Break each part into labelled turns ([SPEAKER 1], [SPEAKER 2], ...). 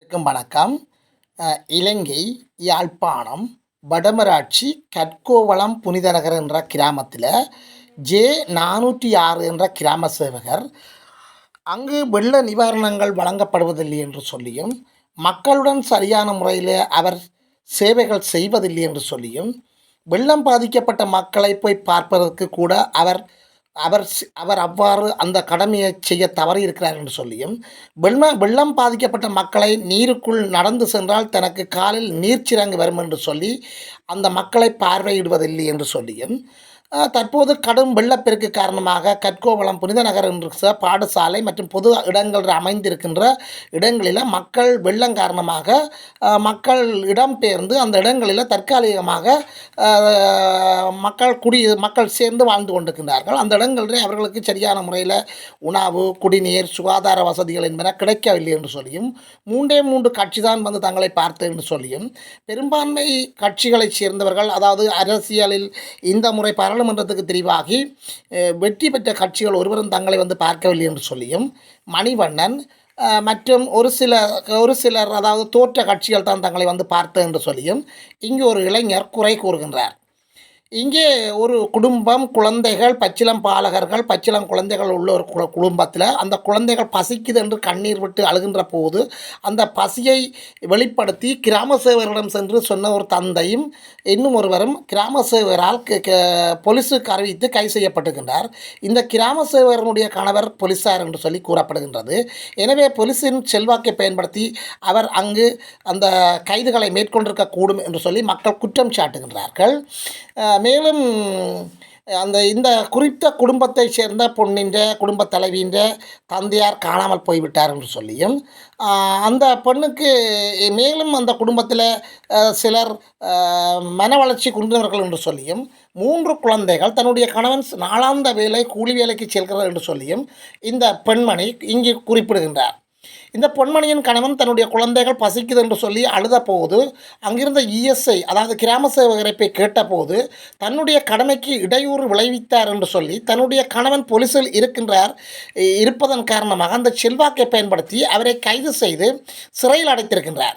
[SPEAKER 1] அனைவருக்கும் வணக்கம். இலங்கை யாழ்ப்பாணம் வடமராட்சி கற்கோவளம் புனித நகர் என்ற கிராமத்தில் ஜே நானூற்றி ஆறு என்ற கிராம சேவகர். அங்கு வெள்ள நிவாரணங்கள் வழங்கப்படுவதில்லை என்று சொல்லியும் மக்களுடன் சரியான முறையில் அவர் சேவைகள் செய்வதில்லை என்று சொல்லியும் வெள்ளம் பாதிக்கப்பட்ட மக்களை போய் பார்ப்பதற்கு கூட அவர் அவர் அவர் அவ்வாறு அந்த கடமையை செய்ய தவறி இருக்கிறார் என்று சொல்லியும் வெள்ள வெள்ளம் பாதிக்கப்பட்ட மக்களை நீருக்குள் நடந்து சென்றால் தனக்கு காலில் நீர்ச்சிறங்கு வரும் என்று சொல்லி அந்த மக்களை பார்வையிடுவதில்லை என்று சொல்லியும் தற்போது கடும் வெள்ளப்பெருக்கு காரணமாக கற்கோவளம் புனித நகர் என்ற ச- பாடசாலை மற்றும் பொது இடங்கள் அமைந்திருக்கின்ற இடங்களில் மக்கள் வெள்ளம் காரணமாக மக்கள் இடம்பெயர்ந்து அந்த இடங்களில் தற்காலிகமாக மக்கள் குடி மக்கள் சேர்ந்து வாழ்ந்து கொண்டிருக்கின்றார்கள். அந்த இடங்களில் அவர்களுக்கு சரியான முறையில் உணவு குடிநீர் சுகாதார வசதிகள் என்பன கிடைக்கவில்லை என்று சொல்லியும் மூன்றே மூன்று கட்சி தான் வந்து தங்களை பார்த்து என்று சொல்லியும் பெரும்பான்மை கட்சிகளைச் சேர்ந்தவர்கள் அதாவது அரசியலில் இந்த முறை பாராளுமன்றத்துக்கு தெரிவாகி வெற்றி பெற்ற கட்சிகள் ஒருவரும் தங்களை வந்து பார்க்கவில்லை என்று சொல்லியும் மணிவண்ணன் மற்றும் ஒரு சில ஒரு சிலர் அதாவது தோற்ற கட்சிகள் தான் தங்களை வந்து பார்த்தது என்று சொல்லியும் இங்கு ஒரு இளைஞர் குறை கூறுகின்றார். இங்கே ஒரு குடும்பம் குழந்தைகள் பச்சிளம் பாலகர்கள் பச்சிளம் குழந்தைகள் உள்ள ஒரு குடும்பத்தில் அந்த குழந்தைகள் பசிக்குது என்று கண்ணீர் விட்டு அழுகின்ற போது அந்த பசியை வெளிப்படுத்தி கிராம சேவரிடம் சென்று சொன்ன ஒரு தந்தையும் இன்னும் ஒருவரும் கிராம சேவரால் க- போலீஸுக்கு அறிவித்து கைது செய்யப்பட்டுகின்றார் இந்த கிராம சேவரனுடைய கணவர் போலீஸார் என்று சொல்லி கூறப்படுகின்றது. எனவே போலீஸின் செல்வாக்கை பயன்படுத்தி அவர் அங்கு அந்த கைதுகளை மேற்கொண்டிருக்கக்கூடும் என்று சொல்லி மக்கள் குற்றம் சாட்டுகின்றார்கள். மேலும் அந்த இந்த குறித்த குடும்பத்தைச் சேர்ந்த பொண்ணின்ற குடும்ப தலைவின்ற தந்தையார் காணாமல் போய்விட்டார் என்று சொல்லியும் அந்த பெண்ணுக்கு மேலும் அந்த குடும்பத்தில் சிலர் மன வளர்ச்சி குன்றினவர்கள் என்று சொல்லியும் மூன்று குழந்தைகள் தன்னுடைய கணவன் நாளாந்த வேலை கூலி வேலைக்கு செல்கிறார் என்று சொல்லியும் இந்த பெண்மணி இங்கு குறிப்பிடுகின்றார். இந்த பொன்மணியின் கணவன் தன்னுடைய குழந்தைகள் பசிக்குது என்று சொல்லி அழுத போது அங்கிருந்த இஎஸ்ஐ அதாவது கிராம சேவகரை போய் கேட்டபோது தன்னுடைய கடமைக்கு இடையூறு விளைவித்தார் என்று சொல்லி தன்னுடைய கணவன் போலீஸில் இருக்கின்றார் இருப்பதன் காரணமாக அந்த செல்வாக்கை பயன்படுத்தி அவரை கைது செய்து சிறையில் அடைத்திருக்கின்றார்.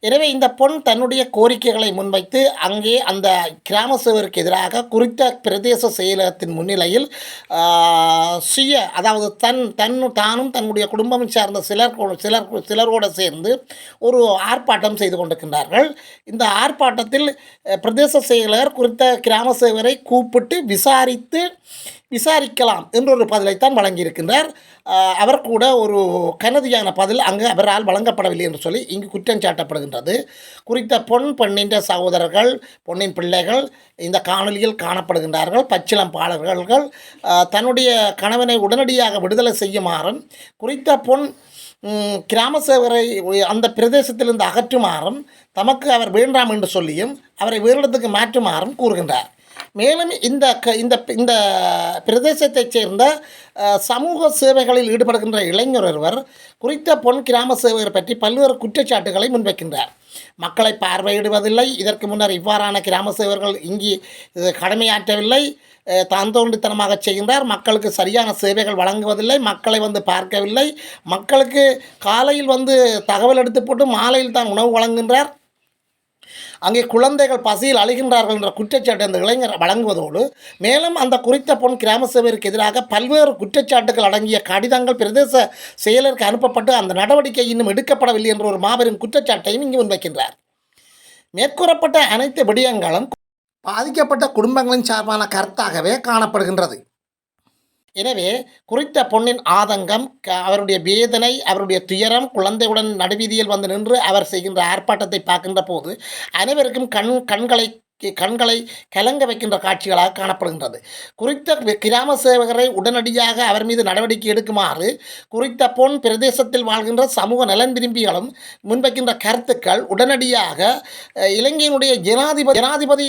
[SPEAKER 1] எனவே இந்த பொன் தன்னுடைய கோரிக்கைகளை முன்வைத்து அங்கே அந்த கிராம சேவருக்கு எதிராக குறித்த பிரதேச செயலகத்தின் முன்னிலையில் சுய அதாவது தன் தன் தானும் தன்னுடைய குடும்பம் சார்ந்த சிலர் சிலர் சிலரோடு சேர்ந்து ஒரு ஆர்ப்பாட்டம் செய்து கொண்டிருக்கின்றார்கள். இந்த ஆர்ப்பாட்டத்தில் பிரதேச செயலர் குறித்த கிராம சேவரை கூப்பிட்டு விசாரித்து விசாரிக்கலாம் என்றொரு பதிலைத்தான் வழங்கியிருக்கின்றார். அவர் கூட ஒரு கனதியான பதில் அங்கு அவரால் வழங்கப்படவில்லை என்று சொல்லி இங்கு குற்றம் சாட்டப்படுகின்றது. குறித்த பொன் பெண்ணின்ற சகோதரர்கள் பொன்னின் பிள்ளைகள் இந்த காணொலியில் காணப்படுகின்றார்கள். பச்சிளம் பாடல்கள் தன்னுடைய கணவனை உடனடியாக விடுதலை செய்யுமாறும் குறித்த பொன் கிராம சேவரை அந்த பிரதேசத்திலிருந்து அகற்றுமாறும் தமக்கு அவர் வேண்டாம் என்று சொல்லியும் அவரை வேறு இடத்துக்கு மாற்றுமாறும் கூறுகின்றார். மேலும் இந்த க இந்த இந்த பிரதேசத்தைச் சேர்ந்த சமூக சேவைகளில் ஈடுபடுகின்ற இளைஞர் ஒருவர் குறித்த பொன் கிராம சேவையர் பற்றி பல்வேறு குற்றச்சாட்டுகளை முன்வைக்கின்றார். மக்களை பார்வையிடுவதில்லை. இதற்கு முன்னர் இவ்வாறான கிராம சேவர்கள் இங்கு கடமையாற்றவில்லை. அஹ், தான் தோன்றித்தனமாக செய்கின்றார். மக்களுக்கு சரியான சேவைகள் வழங்குவதில்லை. மக்களை வந்து பார்க்கவில்லை. மக்களுக்கு காலையில் வந்து தகவல் எடுத்து போட்டு மாலையில் தான் உணவு வழங்குகின்றார். அங்கே குழந்தைகள் பசியில் அழுகின்றார்கள் என்ற குற்றச்சாட்டு அந்த இளைஞர் வழங்குவதோடு மேலும் அந்த குறித்த பொன் கிராம சேவருக்கு எதிராக பல்வேறு குற்றச்சாட்டுகள் அடங்கிய கடிதங்கள் பிரதேச செயலருக்கு அனுப்பப்பட்டு அந்த நடவடிக்கை இன்னும் எடுக்கப்படவில்லை என்ற ஒரு மாபெரும் குற்றச்சாட்டையும் இங்கு முன்வைக்கின்றார். மேற்கூறப்பட்ட அனைத்து விடயங்களும் பாதிக்கப்பட்ட குடும்பங்களின் சார்பான கருத்தாகவே காணப்படுகின்றது. எனவே குறித்த பொண்ணின் ஆதங்கம் க- அவருடைய வேதனை அவருடைய துயரம் குழந்தையுடன் நடுவீதியில் வந்து நின்று அவர் செய்கின்ற ஆர்ப்பாட்டத்தை பார்க்கின்ற போது அனைவருக்கும் கண் கண்களை கண்களை கலங்க வைக்கின்ற காட்சிகளாக காணப்படுகின்றது. குறித்த கிராம சேவகரை உடனடியாக அவர் மீது நடவடிக்கை எடுக்குமாறு குறித்த பொன் பிரதேசத்தில் வாழ்கின்ற சமூக நலன் விரும்பிகளும் முன்வைக்கின்ற கருத்துக்கள் உடனடியாக இலங்கையினுடைய ஜனாதிபதி ஜனாதிபதி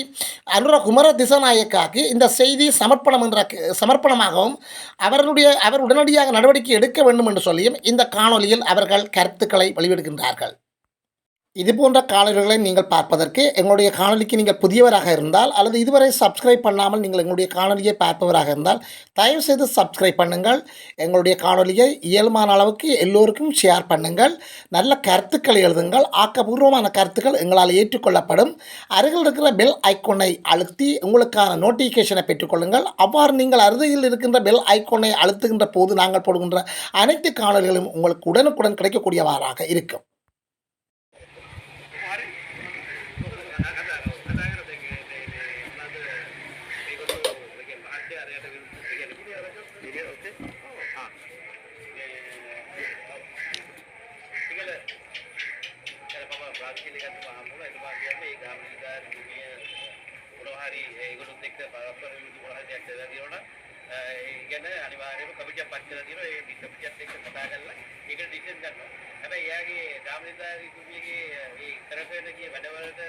[SPEAKER 1] அனுர குமர திசநாயக்காக்கு இந்த செய்தி சமர்ப்பணம் என்ற சமர்ப்பணமாகவும் அவருடைய அவர் உடனடியாக நடவடிக்கை எடுக்க வேண்டும் என்று சொல்லியும் இந்த காணொலியில் அவர்கள் கருத்துக்களை வெளியிடுகின்றார்கள். இது போன்ற காணொலிகளை நீங்கள் பார்ப்பதற்கு எங்களுடைய காணொலிக்கு நீங்கள் புதியவராக இருந்தால் அல்லது இதுவரை சப்ஸ்கிரைப் பண்ணாமல் நீங்கள் எங்களுடைய காணொலியை பார்ப்பவராக இருந்தால் தயவுசெய்து சப்ஸ்கிரைப் பண்ணுங்கள். எங்களுடைய காணொலியை இயல்பான அளவுக்கு எல்லோருக்கும் ஷேர் பண்ணுங்கள். நல்ல கருத்துக்களை எழுதுங்கள். ஆக்கப்பூர்வமான கருத்துக்கள் எங்களால் ஏற்றுக்கொள்ளப்படும். அருகில் இருக்கிற பெல் ஐக்கோனை அழுத்தி உங்களுக்கான நோட்டிஃபிகேஷனை பெற்றுக்கொள்ளுங்கள். அவ்வாறு நீங்கள் அருகில் இருக்கின்ற பெல் ஐக்கோனை அழுத்துகின்ற போது நாங்கள் போடுகின்ற அனைத்து காணொலிகளும் உங்களுக்கு உடனுக்குடன் கிடைக்கக்கூடியவாறாக இருக்கும்.
[SPEAKER 2] විරුද්ධ මොනවා හරි දෙයක් දැලා තියෙනවා ඒ ගැන අනිවාර්යයෙන්ම කමිටියක් පත් කරලා තියෙනවා ඒ කමිටියත් එක්ක කතා කරලා ඒකට ඩිසිෂන් ගන්නවා හැබැයි එයාගේ ගාමිණිදාර දුනියගේ ඒ කරපෙන ගිය වැඩවලට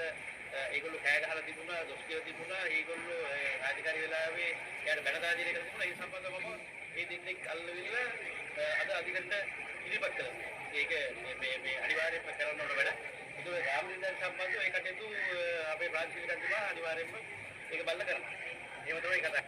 [SPEAKER 2] ඒගොල්ලෝ කෑ ගහලා තිබුණා දොස් කියලා තිබුණා ඒගොල්ලෝ රාජකාරී වෙලාවේ එයාට බැනදා දින කරලා තිබුණා ඒ සම්බන්ධවම මේ දෙන්නෙක් අල්ලවිල්ල අද අධිකරණ ඉදිරිපත් කළා. ඒක මේ මේ මේ අනිවාර්යයෙන්ම කරන්න ඕන වැඩ. ඒක රාමලින්දන් සම්බන්ධව ඒ කටයුතු අපේ ප්‍රාදේශීය කන්තිමා අනිවාර්යයෙන්ම ඒක බලලා කරනවා. එහෙම තමයි කතා.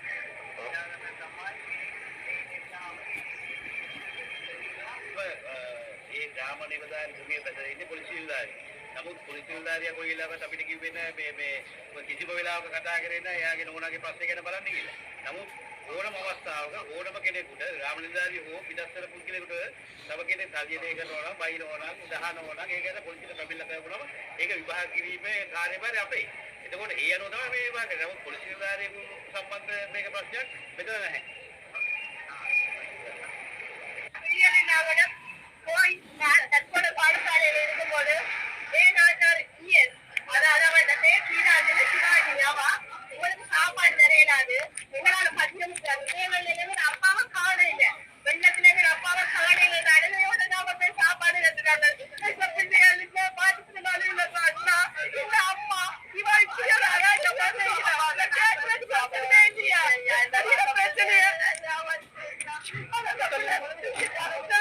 [SPEAKER 2] ඒ ග්‍රාම නිලධාරි භූමිය බැඳලා ඉන්නේ පොලිසිය නිලධාරි. නමුත් පොලිසිය නිලධාරියා කොයි වෙලාවකට අපිට කිව්වේ නෑ මේ මේ කිසිම වෙලාවක කතා කරේ නෑ එයාගේ නෝනාගේ ප්‍රශ්නේ ගැන බලන්න කියලා. නමුත් ඕනම අවස්ථාවක ඕනම කෙනෙකුට ග්‍රාම නිලධාරිය හෝ පිටස්තර පුද්ගලයෙකුට තව කෙනෙක් තර්ජනය කරනවා නම් බයිනවා නම් දහනවා නම් ඒ ගැන පොලිසියට පැමිණිලා කරපුවම ඒක විභාග කිරීමේ කාර්යභාරය අපේ. එතකොට ඒ අනුව තමයි මේ විභාග කරන්නේ. නමුත් පොලිසිය නිලධාරියෙකු සම්බන්ධ මේක ප්‍රශ්නයක් මෙතන නැහැ.
[SPEAKER 3] சீரனாவிடம் போய் நான் தற்போது பாடசாலையில் இருக்கும்போது வேணாட்டார் ஈஎஸ் அதாவது அவரோட பேர் சீராஜன் சிவாஜி அவா உங்களுக்கு சாப்பாடு
[SPEAKER 4] Yeah, yeah, yeah.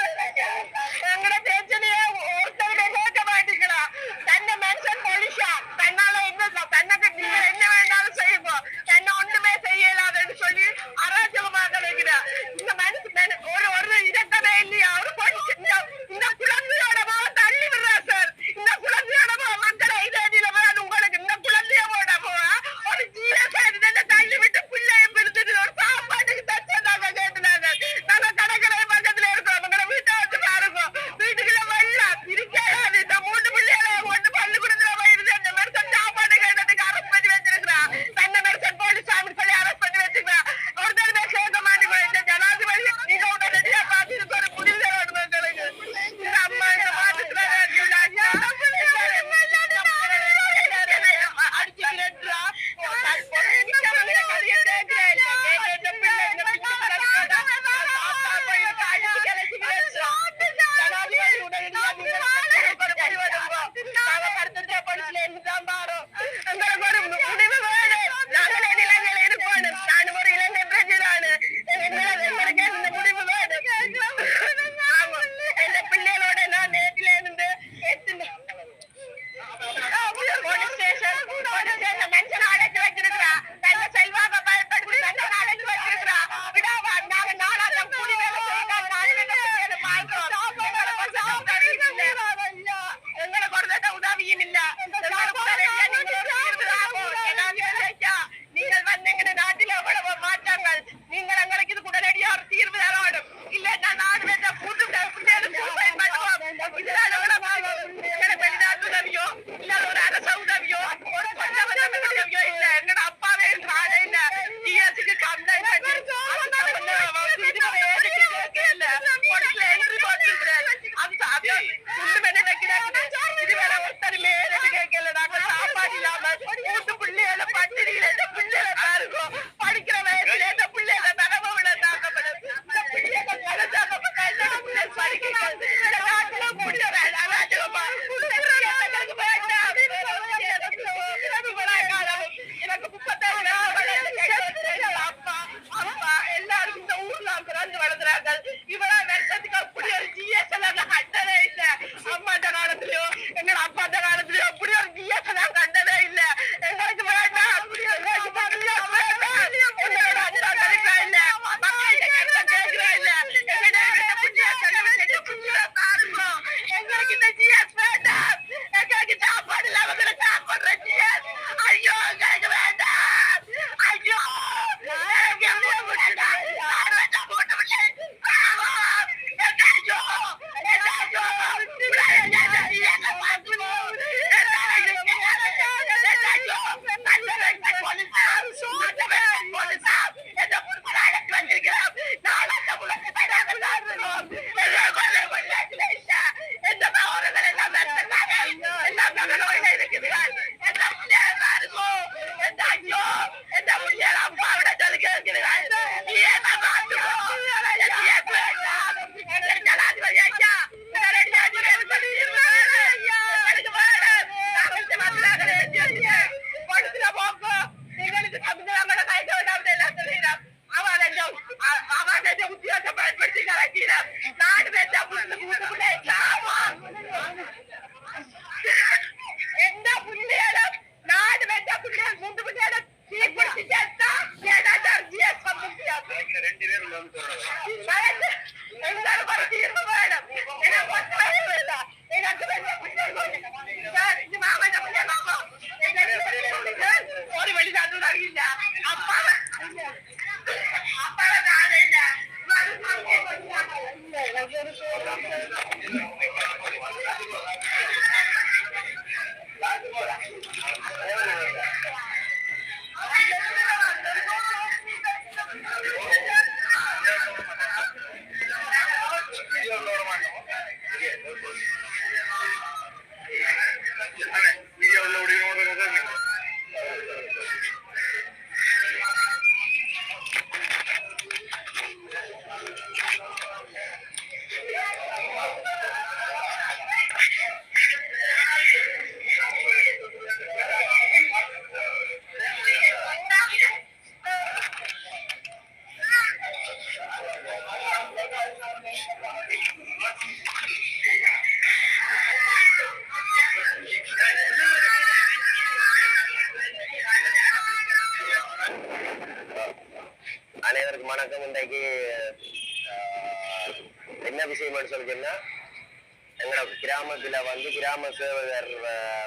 [SPEAKER 4] கிராம சேவகர்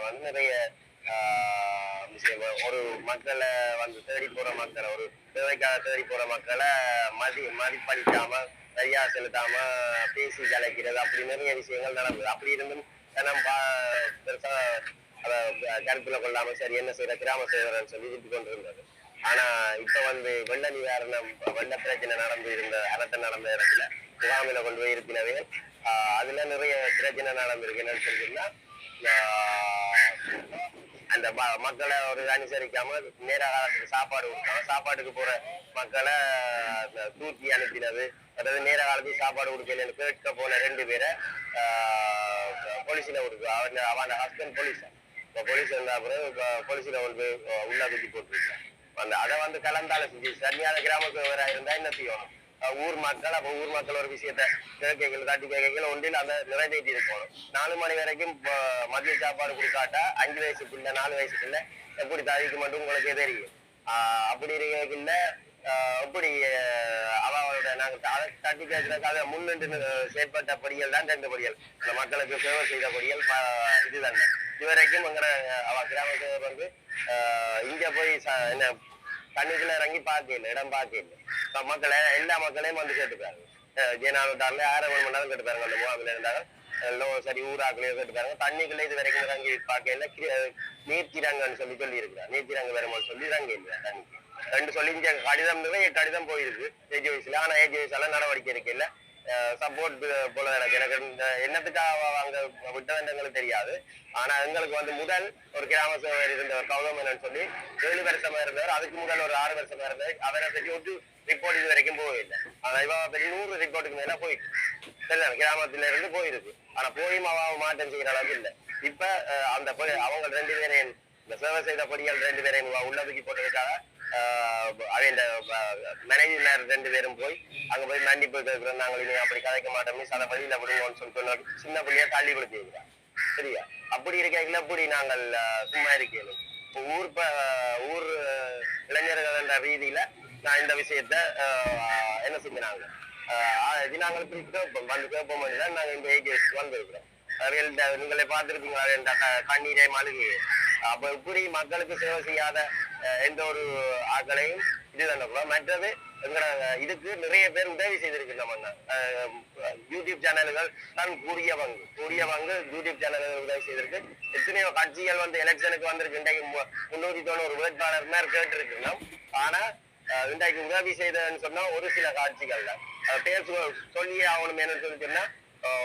[SPEAKER 4] வந்து நிறைய ஒரு மக்களை வந்து தேடி போற மக்களை ஒரு தேவைக்காக தேடி போற மக்களை மதி மதிப்பளிக்காம சரியா செலுத்தாம பேசி கலைக்கிறது அப்படி நிறைய விஷயங்கள் நடந்தது. அப்படி இருந்தும் நம்ம பா- பெருசா அதை கருத்துல கொள்ளாம சரி என்ன செய்யற கிராம சேவகர்னு சொல்லி விட்டு கொண்டிருந்தது. ஆனா இப்ப வந்து வெள்ள நிவாரணம் வெள்ள பிரச்சனை நடந்து இருந்த அரச நடந்த இடத்துல முகாமில கொண்டு போய் இருப்பினவே அதுல நிறைய பிரச்சனை நடந்திருக்கு. என்னன்னு சொல்லிட்டுன்னா ஆஹ் அந்த ம- மக்களை ஒரு அனுசரிக்காம நேர காலத்துக்கு சாப்பாடு கொடுத்தாங்க சாப்பாட்டுக்கு போற மக்களை அந்த தூக்கி அனுப்பினது அதாவது நேர காலத்துக்கு சாப்பாடு கொடுக்கலன்னு கேட்க போன ரெண்டு பேரை போலீஸில் கொடுக்கு அவன் அவன் ஹஸ்பண்ட் போலீஸ்? இப்போ போலீஸ் வந்த அப்புறம் இப்போ போலீஸ்ல கொண்டு போய் அஹ், உள்ள தூக்கி போட்டுருக்கான் அந்த அதை வந்து கலந்தாலும் செஞ்சு சரியான கிராமத்துவராக இருந்தா என்ன செய்யணும்? ஊர் மக்கள் அப்போ ஊர் மக்கள் ஒரு விஷயத்த கேட்கல காட்டி கேட்கல ஒன்றில் அதை நிறைவேற்றி போகணும். நாலு மணி வரைக்கும் மதிய சாப்பாடு கொடுக்காட்டா அஞ்சு வயசு பிள்ளை நாலு வயசு பிள்ளை எப்படி தவிக்க மட்டும் உங்களுக்கு தெரியும். ஆஹ், அப்படி இருக்கல எப்படி அவளோட நாங்கள் அதை தட்டி கேட்கறதுக்காக முன்னின்று செயற்பட்ட படிகள் தான் ரெண்டு படிகள் இந்த மக்களுக்கு சேவை செய்த படிகள் இதுதான். இதுவரைக்கும் எங்கிற அவ கிராம சேவை வந்து ஆஹ், இங்க போய் ச- என்ன தண்ணிக்குள்ள இறங்கி பார்க்கல இடம் பார்க்கல. மக்களை எல்லா மக்களையும் வந்து கேட்டுப்பாங்க ஜெயநாதத்தாரில் ஆறு மணி மணி நேரம் கேட்டுப்பாருங்க அந்த முகாமில் இருந்தாங்க எல்லாம் சரி ஊராக்களையும் கேட்டுப்பாருங்க. தண்ணிக்குள்ள இது வரைக்கும் இறங்கி பார்க்கல நீர்த்திரங்கன்னு சொல்லி சொல்லி இருக்கிறார் நீர்த்திரங்க வருமானு சொல்லி இறங்கி இல்லை தண்ணிக்கு ரெண்டு சொல்லி கடிதம் கடிதம் போயிருக்கு ஏஜ் வயசுல ஆனா ஏஜ் வயசால நடவடிக்கை இருக்கு இல்ல? சப்போர்ட் போல எனக்கு எனக்கு இந்த என்னத்துக்காக அங்க விட்டதுன்னு எங்களுக்கு தெரியாது. ஆனா எங்களுக்கு வந்து முதல் ஒரு கிராம சேவர் இருந்தவர் கௌதமன் சொல்லி ஏழு வருஷமா இருந்தவர். அதுக்கு முதல் ஒரு ஆறு வருஷமா இருந்தவர். அவரை பற்றி ஒரு ரிப்போர்ட் இது வரைக்கும் போகவில்லை. ஆனா இவா பற்றி நூறு ரிப்போர்ட்டுக்கு மேல போயிருக்கு சரிதான் கிராமத்துல இருந்து போயிருக்கு. ஆனா போயும் அவ மாற்றம் செய்யற அளவுக்கு இல்லை. இப்ப அந்த அவங்க ரெண்டு பேரையும் இந்த சேவை செய்த பொடிகள் ரெண்டு பேரையும் உள்ள தூக்கி போட்டதுக்காக அவன் மேனேஜர் ரெண்டு பேரும் போய் அங்க போய் மண்டிப்பு கேட்கிறோம் நாங்கள் இனி அப்படி கதைக்க மாட்டோம். சில வழியில விடுவோம்னு சொல்லிட்டு சின்ன பிள்ளையா தள்ளி கொடுத்தீங்க சரியா? அப்படி இருக்கைகள் அப்படி நாங்கள் சும்மா இருக்கணும் இப்போ ஊர் ஊர் இளைஞர்கள் என்ற ரீதியில நான் இந்த விஷயத்த என்ன செஞ்சாங்க இது நாங்கள் இப்படி கேட்போம். வந்து கேட்போம் தான் நாங்கள் இந்த ஏஜ் வந்திருக்கிறோம். அவைகள் நீங்களே பார்த்துருப்பீங்களா? இந்த கண்ணீரை மழுகு. அப்ப இப்படி மக்களுக்கு சேவை செய்யாத அஹ், எந்த ஒரு ஆட்களையும் இதுதான் மற்றது எங்களோட இதுக்கு நிறைய பேர் உதவி செய்திருக்கு நம்ம யூடியூப் சேனல்கள். தான் கூடிய பங்கு கூடிய பங்கு யூடியூப் சேனல்கள் உதவி செய்திருக்கு. எத்தனையோ கட்சிகள் வந்து எலெக்ஷனுக்கு வந்திருக்கு. இன்றைக்கு மு- முன்னூத்தி தொண்ணூறு வேட்பாளர் மேல் கேட்டிருக்கணும் ஆனா இன்றைக்கு உதவி செய்ததுன்னு சொன்னா ஒரு சில காட்சிகள் தான் பேர் சொ- சொல்லியே ஆகணுமேனு சொல்லி சொன்னா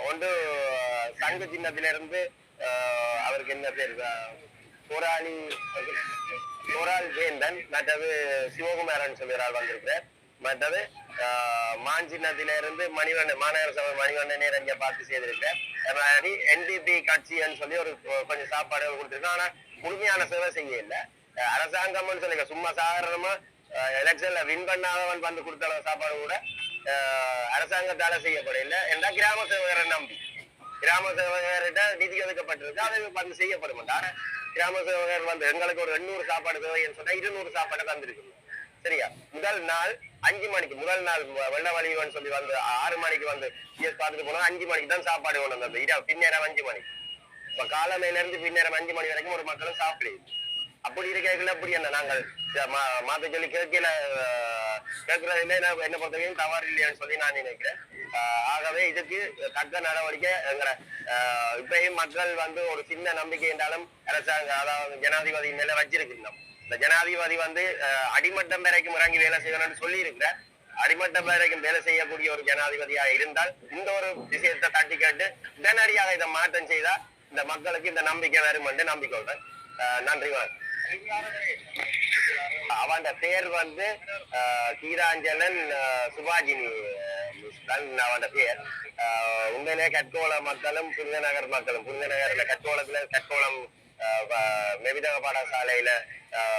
[SPEAKER 4] ஒன்று அஹ், சங்க சின்னத்திலிருந்து அவருக்கு என்ன பேர்? அஹ், போராளி போராள் வேந்தன் மற்றது சிவகுமாரன் சொல்லி ஒரு ஆள் வந்திருக்கிறார். மற்றது மாஞ்சின்னத்திலிருந்து இருந்து மணிவண்ணன் மாநகர சபை மணிவண்ணனே நிறைய பார்த்து செய்திருக்கிறார். மாதிரி என்டிபி கட்சின்னு சொல்லி ஒரு கொஞ்சம் சாப்பாடு கொடுத்துருக்கோம் ஆனா முழுமையான சேவை செய்ய இல்லை அரசாங்கம்னு சொல்லுங்க சும்மா சாதாரணமா எலெக்ஷன்ல வின் பண்ணாதவன் வந்து கொடுத்த சாப்பாடு கூட ஆஹ், அரசாங்கத்தால இல்லை என்ன கிராம சேவகரை நம்பி. கிராம சேவகர்கிட்ட நிதி ஒதுக்கப்பட்டிருக்கு அதை வந்து செய்யப்படும் ஆனா கிராம சேவகர் வந்து எங்களுக்கு ஒரு எண்ணூறு சாப்பாடு தேவைன்னு சொன்னா இருநூறு சாப்பாடு தந்திருக்கு சரியா? முதல் நாள் அஞ்சு மணிக்கு முதல் நாள் வெள்ளவழிவன் சொல்லி வந்து ஆறு மணிக்கு வந்து சிஎஸ் பார்த்துட்டு போனா அஞ்சு மணிக்கு தான் சாப்பாடு கொண்டு வந்தது. இரவு பின்னேரம் அஞ்சு மணிக்கு. இப்ப காலமையில இருந்து பின்னேரம் அஞ்சு மணி வரைக்கும் ஒரு மக்களும் சாப்பிடுது அப்படி இருக்கைகள் அப்படி என்ன? நாங்கள் மா- மாத்த சொல்லி கேட்கல கேட்கறதுல என்ன என்ன தவறு இல்லையான்னு சொல்லி நான் நினைக்கிறேன். ஆஹ் ஆகவே இதுக்கு தக்க நடவடிக்கை எங்கிற இப்பயும் மக்கள் வந்து ஒரு சின்ன நம்பிக்கை என்றாலும் அரசாங்க அதாவது ஜனாதிபதி மேல வச்சிருக்கிறோம் இந்த ஜனாதிபதி வந்து அடிமட்டம் வரைக்கும் இறங்கி வேலை செய்யணும்னு சொல்லி இருக்கிற அடிமட்டம் வரைக்கும் வேலை செய்யக்கூடிய ஒரு ஜனாதிபதியா இருந்தால் இந்த ஒரு விஷயத்தை தட்டி கேட்டு உடனடியாக இதை மாற்றம் செய்தா இந்த மக்களுக்கு இந்த நம்பிக்கை வரும் என்று நம்பிக்கொள்றேன் நன்றி வணக்கம். அவன் பேர் வந்து கீராஞ்சலன் சுபாஜினி தான் அவன் பேர். ஆஹ், உண்மையிலே கட்கோள மக்களும் புனிதநகர் மக்களும் புனிதநகர்ல கட்கோளத்துல கட்கோளம் மெவிதக பாடசாலையில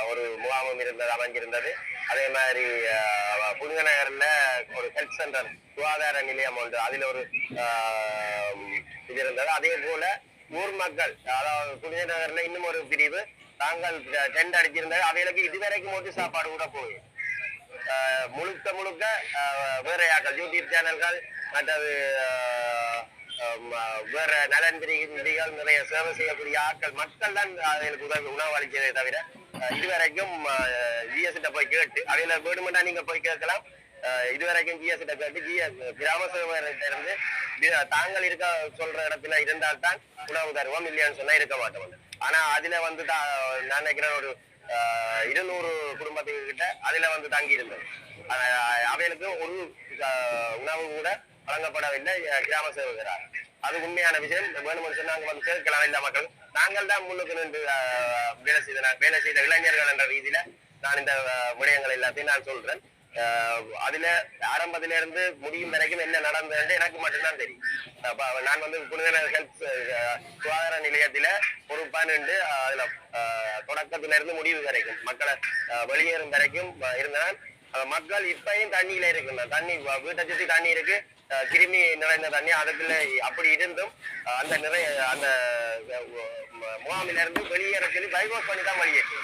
[SPEAKER 4] ஒரு முகாமும் இருந்தது அமைஞ்சிருந்தது. அதே மாதிரி ஆஹ், புனிதநகர்ல ஒரு ஹெல்த் சென்டர் சுகாதார நிலையம் ஒன்று அதுல ஒரு ஆஹ், இது இருந்தது. அதே போல ஊர் மக்கள் அதாவது புனித நகர்ல இன்னும் ஒரு பிரிவு தாங்கள் டெண்ட் அடிச்சிருந்தது அவைகளுக்கு இதுவரைக்கும் மட்டும் சாப்பாடு கூட போய் முழுக்க முழுக்க வேறையாக்கள் யூடியூப் சேனல்கள் மற்றது வேற நலன் நிதிகள் நிறைய சேவை செய்யக்கூடிய ஆட்கள் மக்கள் தான் அவைகளுக்கு உதவி உணவு அளிச்சதே தவிர இதுவரைக்கும் ஜிஎஸ்கிட்ட போய் கேட்டு அவையில வேணுமெண்டா நீங்க போய் கேட்கலாம். அஹ், இதுவரைக்கும் ஜிஎஸ்கிட்ட கேட்டு ஜிஎஸ் கிராம சேவையிலிருந்து இருந்து தாங்கள் இருக்க சொல்ற இடத்துல இருந்தால்தான் உணவு தருவோம் இல்லையான்னு சொன்னா இருக்க மாட்டோம். ஆனா அதுல வந்து தான் நான் நினைக்கிறேன் ஒரு அஹ், இருநூறு குடும்பத்துக்கு கிட்ட அதுல வந்து தங்கி இருந்தது அவைகளுக்கு ஒரு உணவு கூட வழங்கப்படவில்லை கிராம சேவகரால். அது உண்மையான விஷயம். வேணும்னு சொன்னா அங்க வந்து சேர்க்கலாம் இல்ல மக்கள். நாங்கள் தான் முன்னுக்கு நின்று வேலை செய்த வேலை செய்த இளைஞர்கள் என்ற ரீதியில நான் இந்த விடயங்கள் எல்லாத்தையும் நான் சொல்றேன். அதுல ஆரம்பத்துல இருந்து முடியும் வரைக்கும் என்ன நடந்தது எனக்கு மட்டும்தான் தெரியும். அப்ப நான் வந்து புனித ஹெல்த் சுகாதார நிலையத்துல பொறுப்பா நின்று அதுல அஹ், தொடக்கத்துல இருந்து முடிவு வரைக்கும் மக்களை அஹ், வெளியேறும் வரைக்கும் அஹ், இருந்தேன். மக்கள் இப்பயும் தண்ணியில இருக்குங்க. தண்ணி வீட்டை சுத்தி தண்ணி இருக்கு. கிருமி நிறைந்த தண்ணி அதுக்குள்ள அப்படி இருந்தும் அந்த நிறைய அந்த முகாமில இருந்து வெளியேற சொல்லி பண்ணி தான் வெளியேற்று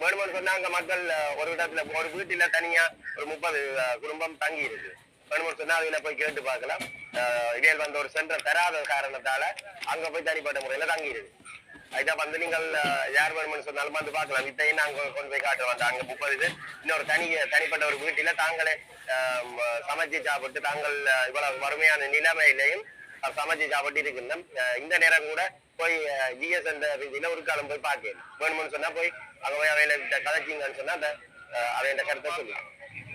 [SPEAKER 4] வேணுமென்னு சொன்னா அங்க மக்கள் ஒரு இடத்துல ஒரு வீட்டுல தனியா ஒரு முப்பது குடும்பம் தங்கி இருக்கு. வேணுமென்னு சொன்னா அதுல போய் கேட்டு பார்க்கலாம். அஹ், இடையில் வந்த ஒரு சென்டர் தராத காரணத்தால அங்க போய் தனிப்பட்ட முறையில தங்கி இருக்கு. அதுதான் வந்து நீங்கள் யார் வேணும்னு சொன்னாலும் வந்து பார்க்கலாம். இத்தையும் அங்க கொண்டு போய் காட்டுறோம். அங்க முப்பது இது இன்னொரு தனி தனிப்பட்ட ஒரு வீட்டில தாங்களே அஹ், சமைச்சு சாப்பிட்டு தாங்கள் இவ்வளவு வறுமையான நிலைமையிலையும் சமைச்சு சாப்பிட்டு இருக்கின்றோம். இந்த நேரம் கூட போய் ஜிஎஸ் என்ற ரீதியில ஒரு காலம் போய் பார்க்கணும் வேணும்னு சொன்னா போய் அங்க போய் அவையில கதைச்சிங்கன்னு சொன்னா அந்த அவையோட கருத்தை சொல்லி.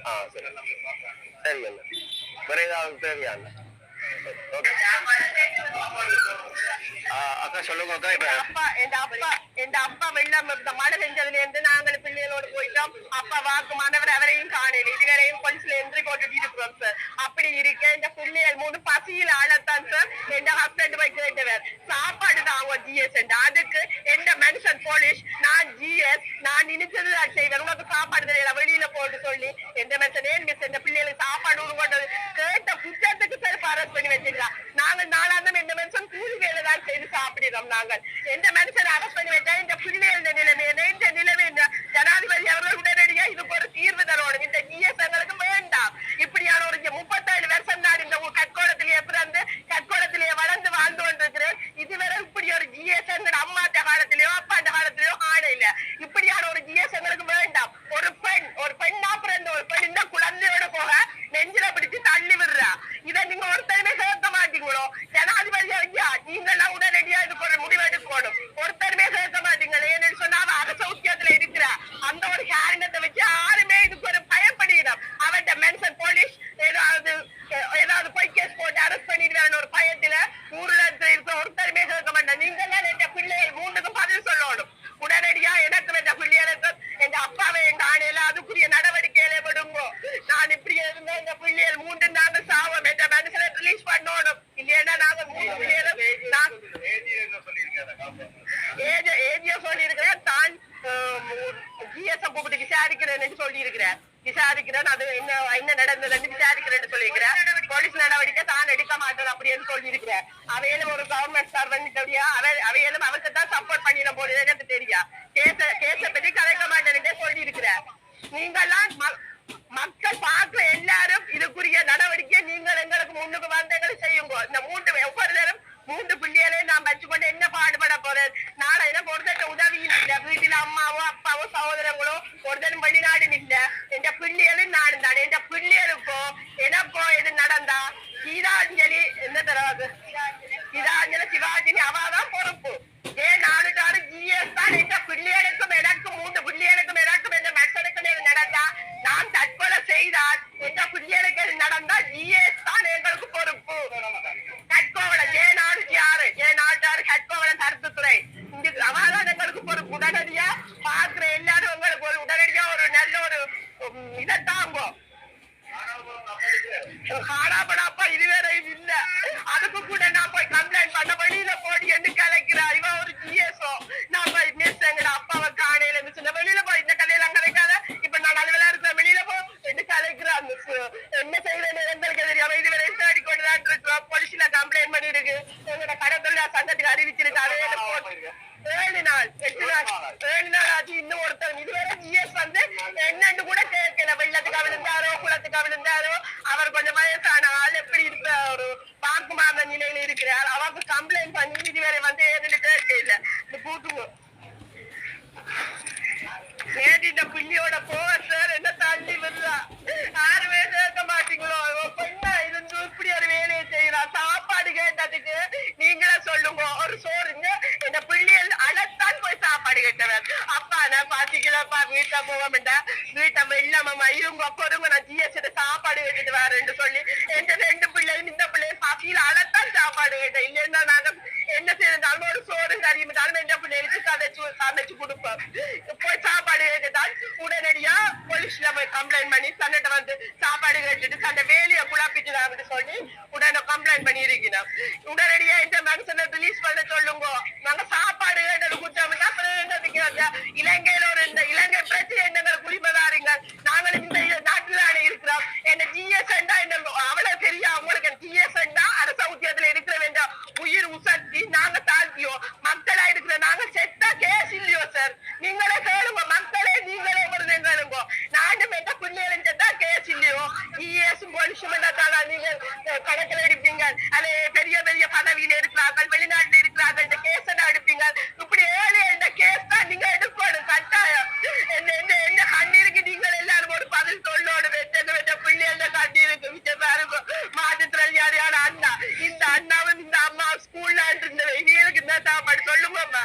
[SPEAKER 4] ஆ சரி. சரி அண்ணா வேற ஏதாவது ஓகே. அக்கா சொல்லுங்க அக்கா இப்ப.
[SPEAKER 3] அப்பா எந்த அப்பா எந்த அப்பா வெள்ளம் இந்த மழை செஞ்சதுல இருந்து நாங்கள் பிள்ளைகளோடு போயிட்டோம். அப்பா வாக்கு மாணவர் அவரையும் காணல இதுவரையும் கொஞ்சம் என்ட்ரி போட்டுட்டு இருக்கிறோம் சார் அப்படி இருக்க இந்த பிள்ளைகள் மூணு பசியில் ஆளத்தான் சார் எந்த ஹஸ்பண்ட் போய் கேட்டவர் சாப்பாடு தான் அவங்க ஜிஎஸ் அதுக்கு எந்த மனுஷன் போலீஸ் நான் ஜிஎஸ் நான் நினைச்சது தான் செய்வேன். உனக்கு சாப்பாடு தெரியல வெளியில போட்டு சொல்லி. எந்த மனுஷன் ஏன் மிஸ் இந்த பிள்ளைகளுக்கு சாப்பாடு உருவாண்டது கேட்ட குற்றத்துக்கு சார் பாரஸ் பண்ணி வச்சிருக்கலாம் நாங்கள் நாளாந்தம் எந்த மனுஷன் கூலி வேலை தான் செய்து சாப்பிடுறோம் நாங்கள். எந்த மனுஷன் அரஸ்ட் பண்ணி வச்சா இந்த பிள்ளைகள் நிலைமை இந்த நிலைமை இந்த ஜனாதிபதி அவர்கள் உடனடியா இதுக்கு ஒரு தீர்வு தரணும் இந்த ஜிஎஸ் எங்களுக்கு வேண்டாம் இப்படியான ஒரு முப்பத்தேழு வருஷம் தான் இந்த ஊ- கற்கோளத்திலேயே பிறந்து கற்கோளத்திலேயே வளர்ந்து வாழ்ந்து கொண்டிருக்கிறேன் இதுவரை இப்படி ஒரு ஜிஎஸ் எங்கட அம்மாட்ட காலத்திலேயோ அப்பாட்ட காலத்திலேயோ ஆட இல்ல இப்படியான ஒரு ஜிஎஸ் எங்களுக்கு வேண்டாம் ஒரு பெண் ஒரு பெண்ணா பிறந்த ஒரு பெண் இந்த குழந்தையோட போக நெஞ்சில பிடிச்சு தள்ளி விடுறா இதை நீங்க ஒருத்தருமே சேர்க்க மாட்டீங்களோ ஜனாதிபதி ஐயா நீங்களாம் உடனடியா இதுக்கு ஒரு முடிவு எடுக்கணும் ஒருத்தருமே சேர்க்க மாட்டீங்களே ஏன்னு சொன்னா அவ அரசௌக்கியத்துல இருக்கிறா அந்த ஒரு காரணத்தை வச்சு யாருமே இதுக்கு ஒரு பயப்படிடும் அவட்ட மென்ஷன் போலீஸ் ஏதாவது அஹ், ஏதாவது பொய் கேஸ் போட்டு அரெஸ்ட் பண்ணிடுறான்னு ஒரு பயத்துல ஊர்ல இருக்க ஒருத்தருமே சேர்க்க மாட்டேன் நீங்க தான் என் பிள்ளைகள் மூணுக்கும் பதில் சொல்லணும் உடனடியா எனக்கு என்ற பிள்ளைகளுக்கு எங்க அப்பாவை எங்க ஆணையில அதுக்குரிய நடவடிக்கையில விடுங்கோ நான் இப்படி இருந்த எங்க பிள்ளைகள் மூன்று நாங்க சாவோம் என்ற மனுஷனை ரிலீஸ் பண்ணணும் இல்லையா நாங்க மூணு பிள்ளைகளும் நான் ஏஜ ஏஜிய சொல்லி இருக்கிறேன் தான் ஜிஎஸ் கூப்பிட்டு விசாரிக்கிறேன்னு சொல்லி இருக்கிறேன் விசாரிக்கிறேன் அது என்ன நடந்ததுன்னு விசாரிக்கிறேன்னு சொல்லியிருக்கிறேன். போலீஸ் நடவடிக்கை தான் எடுக்க மாட்டேன் அப்படின்னு சொல்லியிருக்கிறேன். அவையிலும் ஒரு கவர்மெண்ட் சர்வெண்ட் அவை அவையிலும் அவருக்கு தான் சப்போர்ட் பண்ணிட போடுது எனக்கு தெரியா? கேச கேச பத்தி கலைக்க மாட்டேன்னு சொல்லி இருக்கிறேன் நீங்கெல்லாம் மக்கள் பார்க்க எல்லாரும் இதுக்குரிய நடவடிக்கை நீங்கள் எங்களுக்கு முன்னுக்கு வந்தங்களை செய்யுங்க. இந்த மூன்று ஒவ்வொரு நேரம் மூன்று பிள்ளைகளையும் நான் வச்சுக்கொண்டு என்ன பாடுபட போறேன்? நாளை என்ன ஒருத்தட்ட உதவி இல்லை. வீட்டில் அம்மாவோ அப்பாவோ வாங்க இலங்கையில ஒரு இந்த இலங்கை பிரச்சனை என்னங்கள் குடிமதாருங்கள் நாங்களும் இந்த நாட்டில் இருக்கிறோம். என்ன ஜிஎஸ் என்ன அவ்வளவு தெரியும் அவங்களுக்கு ஜிஎஸ் அரச உத்தியத்துல இருக்கிற வேண்டிய உயிர் உசத்தி நாங்க தாழ்த்தியோம் மக்களா இருக்கிற நாங்க செத்தா கேஸ் இல்லையோ சார் நீங்களே கேளுங்க. மக்களே நீங்களே வருது கேளுங்க. நானும் எந்த பிள்ளைகளும் செத்தா கேஸ் இல்லையோ ஜிஎஸும் போலீஸும் தானா நீங்க கணக்கில் எடுப்பீங்க. அது பெரிய பெரிய பதவியில இருக்கிறார்கள் வெளிநாட்டுல இருக்கிறார்கள். கேஸ் கேஸ் எடுப்பீங்க. இப்படி ஏழை இந்த அண்ணாவும் இந்த அம்மா ஸ்கூல்ல இருந்த வெயிலுக்கு தான் சாப்பாடு சொல்லுமாம்மா